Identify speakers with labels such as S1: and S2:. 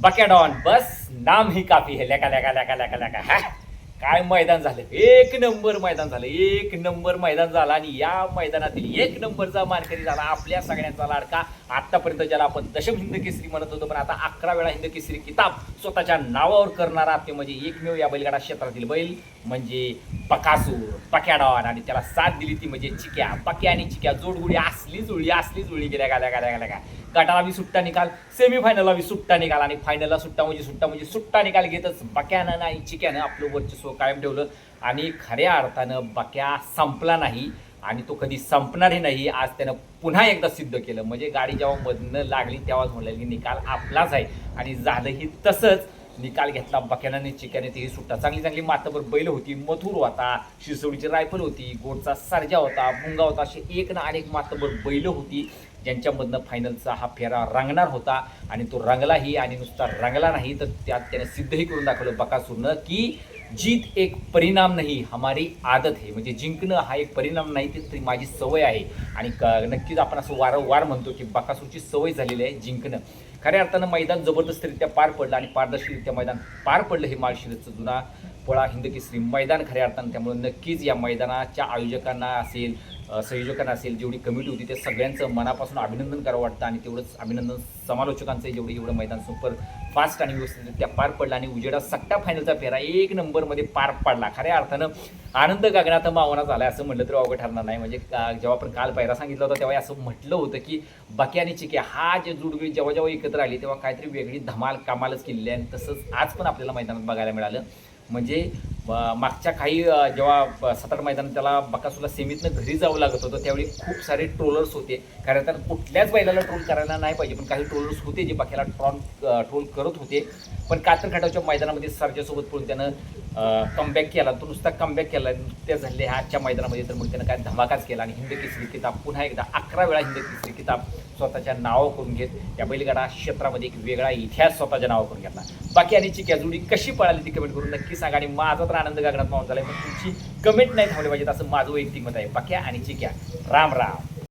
S1: बकॅडॉन बस नाम ही काफी है लेका लेका लेका लेका लेका. हा. काय मैदान झालं? एक नंबर मैदान झालं. एक नंबर मैदान झालं आणि या मैदानातील एक नंबरचा मानकरी झाला आपल्या सगळ्यांचा लाडका. आतापर्यंत ज्याला आपण दशम हिंद केसरी म्हणत होतो पण आता अकरा वेळा हिंद केसरी किताब स्वतःच्या नावावर करणारा ते म्हणजे एकमेव या बैलगाडा क्षेत्रातील बैल म्हणजे पकासूर पक्याडॉन आणि त्याला साथ दिली ती म्हणजे चिक्या. पक्या आणि चिक्या. जोडगुडी असली जुळली असली जुळली गेल्या गाल्या गाल्या गाल्या गटाला बी सुट्टा निकाल सेमीफायनलला बी सुट्टा निकाल आणि फायनलला सुट्टा म्हणजे सुट्टा म्हणजे सुट्टा निकाल घेतच. बक्यानं आणि चिक्यानं आपलं वर्चस्व कायम ठेवलं आणि खऱ्या अर्थानं बक्या संपला नाही आणि तो कधी संपणारही नाही आज त्यानं पुन्हा एकदा सिद्ध केलं. म्हणजे गाडी जेव्हा मधनं लागली तेव्हाच म्हणलं की निकाल आपलाच आहे. आणि झालंही तसंच. निकाल घेतला बक्यानाने चिक्याने तेही सुट्टा. चांगली चांगली मातबर बैल होती मथुर होता शिरसवडीची रायफल होती गोडचा सरजा होता मुंगा होता असे एक ना अनेक मातबर बैल होती ज्यांच्यामधनं फायनलचा हा फेरा रंगणार होता. आणि तो रंगलाही आणि नुसता रंगला नाही तर त्यात त्याने सिद्धही करून दाखवलं बकासूरनं की जीत एक परिणाम नाही हमारी आदत आहे. म्हणजे जिंकणं हा एक परिणाम नाही ते तरी माझी सवय आहे. आणि क नक्कीच आपण असं वारंवार म्हणतो की बकासूरची सवय झालेली आहे जिंकणं. खऱ्या अर्थानं मैदान जबरदस्तरित्या पार पडलं आणि पारदर्शकरित्या मैदान पार पडलं हे माळशिरसचं जुना पळा हिंदकेसरी मैदान खऱ्या अर्थानं. त्यामुळे नक्कीच या मैदानाच्या आयोजकांना असेल संयोजकांना असेल जेवढी कमिटी होती ते सगळ्यांचं मनापासून अभिनंदन करावं वाटतं आणि तेवढंच अभिनंदन समालोचकांचं जेवढं एवढं मैदान सुपर फास्ट आणि व्यवस्थितरित्या पार पडला आणि उजेडा सट्टा फायनलचा फेरा एक नंबरमध्ये पार पडला. खऱ्या अर्थानं आनंद गगनात मावना झाला असं म्हटलं तर अवघड ठरणार नाही. म्हणजे का- जेव्हा आपण काल पायरा सांगितलं होतं तेव्हा असं म्हटलं होतं की बाकी आणि चिके हा जे जुडगुळी जेव्हा जेव्हा एकत्र आली तेव्हा काहीतरी वेगळी धमाल कमालच केलेली आहे आणि तसंच आज पण आपल्याला मैदानात बघायला मिळालं. म्हणजे मागच्या काही जेव्हा ब- सात आठ मैदान त्याला बकासूला सेमीतनं घरी जावं लागत होतं त्यावेळी खूप सारे ट्रोलर्स होते. कारण तर कुठल्याच बैलाला ट्रोल करायला नाही पाहिजे पण काही ट्रोलर्स होते जे बाकीला ट्रॉन ट्रोल करत होते. पण कातर मैदानामध्ये सरजासोबत पळून त्यानं कमबॅक केला. तो नुसता कमबॅक केला. नुकत्या झाले आजच्या मैदानामध्ये तर मग त्यानं काय धमाकाच केला. आणि हिंद केसरी किताब पुन्हा एकदा अकरा वेळा हिंद केसरी किताब स्वतःच्या नावावर करून घेत या बैलगाडा क्षेत्रामध्ये एक वेगळा इतिहास स्वतःच्या नावावर करून घेतला. बाकी आणि ची कॅजुडी कशी पळाली ती कमेंट करून नक्की सांगा आणि माझा तर आनंद गागनात मावून झालाय. पण तुमची कमेंट नाही थांबली पाहिजेत असं माझं वैयक्तिक मत आहे. बाक्या आणि चिक्या. राम राम.